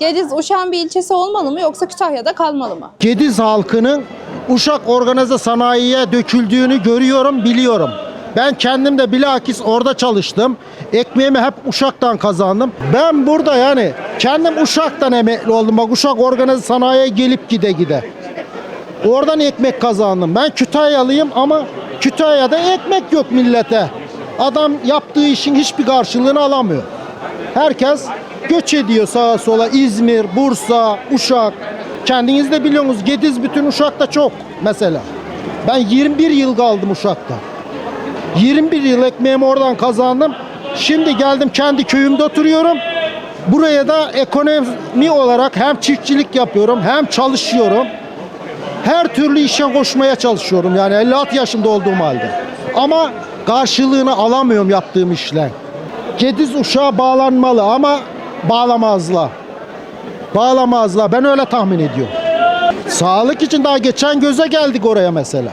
Gediz Uşak'ın bir ilçesi olmalı mı yoksa Kütahya'da kalmalı mı? Gediz halkının Uşak organize sanayiye döküldüğünü görüyorum, biliyorum. Ben kendim de bilakis orada çalıştım. Ekmeğimi hep Uşak'tan kazandım. Ben burada yani kendim Uşak'tan emekli oldum. Bak Uşak organize sanayiye gelip gide gide. Oradan ekmek kazandım. Ben Kütahyalıyım ama Kütahya'da ekmek yok millete. Adam yaptığı işin hiçbir karşılığını alamıyor. Herkes göç ediyor sağa sola. İzmir, Bursa, Uşak. Kendiniz de biliyorsunuz Gediz bütün Uşak'ta çok mesela. Ben 21 yıl kaldım Uşak'ta. 21 yıl ekmeğimi oradan kazandım. Şimdi geldim kendi köyümde oturuyorum. Buraya da ekonomi olarak hem çiftçilik yapıyorum hem çalışıyorum. Her türlü işe koşmaya çalışıyorum yani 56 yaşında olduğum halde. Ama karşılığını alamıyorum yaptığım işler. Gediz uşağa bağlanmalı ama bağlamazlar. Bağlamazlar. Ben öyle tahmin ediyorum. Sağlık için daha geçen göze geldik oraya mesela.